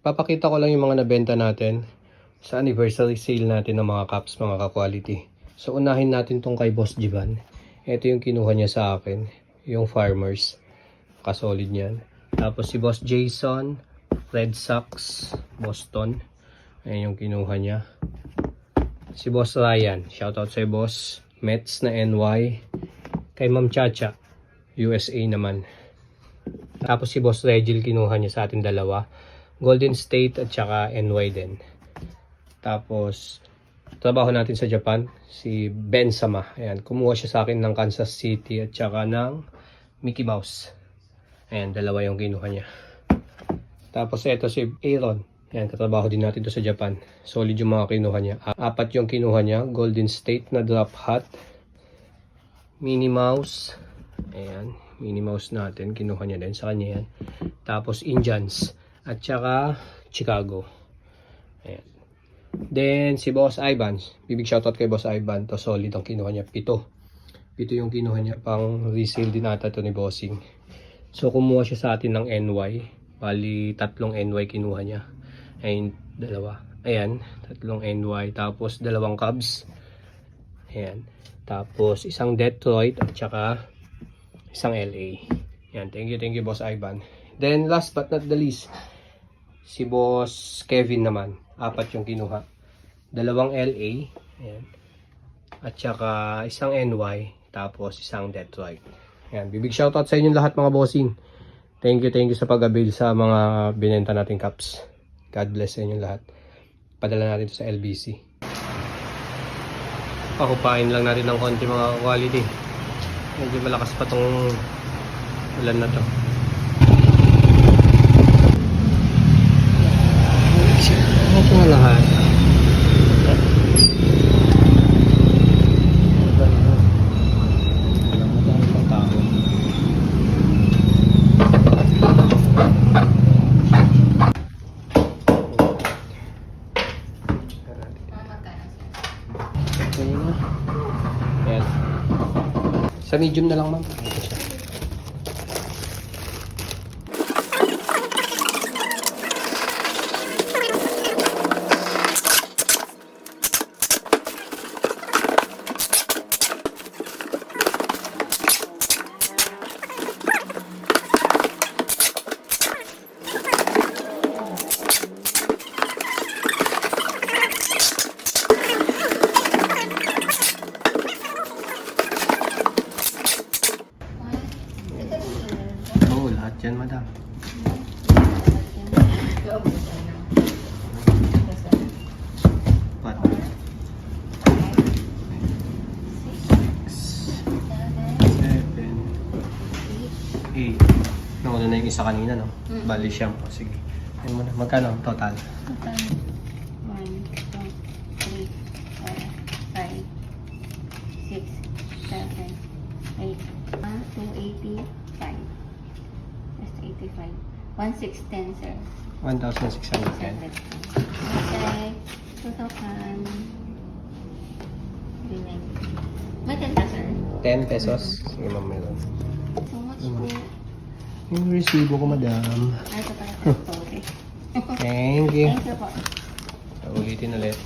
Papakita ko lang yung mga nabenta natin sa anniversary sale natin ng mga cups, mga ka-quality. So, unahin natin tong kay Boss Jivan. Ito yung kinuha niya sa akin. Yung Farmers. Kasolid niyan. Tapos si Boss Jason, Red Sox, Boston. Ayan yung kinuha niya. Si Boss Ryan. Shoutout sa Boss. Mets na NY. Kay Ma'am Chacha. USA naman. Tapos si Boss Regil kinuha niya sa atin dalawa. Golden State at saka NY din. Tapos, trabaho natin sa Japan, si Ben Sama. Ayan, kumuha siya sa akin ng Kansas City at saka ng Mickey Mouse. Ayan, dalawa yung kinuha niya. Tapos ito si Aaron. Ayan, katrabaho din natin to sa Japan. Solid yung mga kinuha niya. Apat yung kinuha niya. Golden State na drop hat. Minnie Mouse. Ayan, Minnie Mouse natin. Kinuha niya din sa kanya yan. Tapos Indians. At saka Chicago. Ayan. Then, si Boss Ivan. Bibig shoutout kay Boss Ivan. To solid ang kinuha niya. Pito. Pito yung kinuha niya. Pang resale din ata to ni Bossing. So, kumuha siya sa atin ng NY. Bali, tatlong NY kinuha niya. Ayun, dalawa. Ayan, tatlong NY. Tapos, dalawang Cubs. Ayan. Tapos, isang Detroit at saka isang LA. Ayan, thank you, thank you, Boss Ivan. Then, last but not the least, si Boss Kevin naman. Apat yung kinuha. Dalawang LA. Ayan. At saka isang NY. Tapos isang Detroit. Ayan. Bibig shoutout sa inyong lahat mga bossing. Thank you, thank you sa pag-avail sa mga binenta nating cups. God bless sa inyong lahat. Padala natin ito sa LBC. Pakupain lang natin ng konti mga quality. Medyo malakas pa tong ulan na to. Lahat. Tao. Okay na. Ayan. Sa medium na lang ma'am. Ito siya. Oo, lahat yan madam. Pat. Seven. Eight. Nauna na yung isa kanina, no? Mm. Bali siyam. O, sige. Ayun mo na. Magkano ang total? One, two, three, four, five, six, seven, eight. One, two, eighty-five. Just eighty-five. One, six, ten, sir. 1,610. Okay. May ten pa, sir. 10 pesos. Sige, ma'am, meron. So much po. Yung resibo ko, madam. Ay, ito pala. Sorry. Thank you. Thank you po. So, ulitin ulit.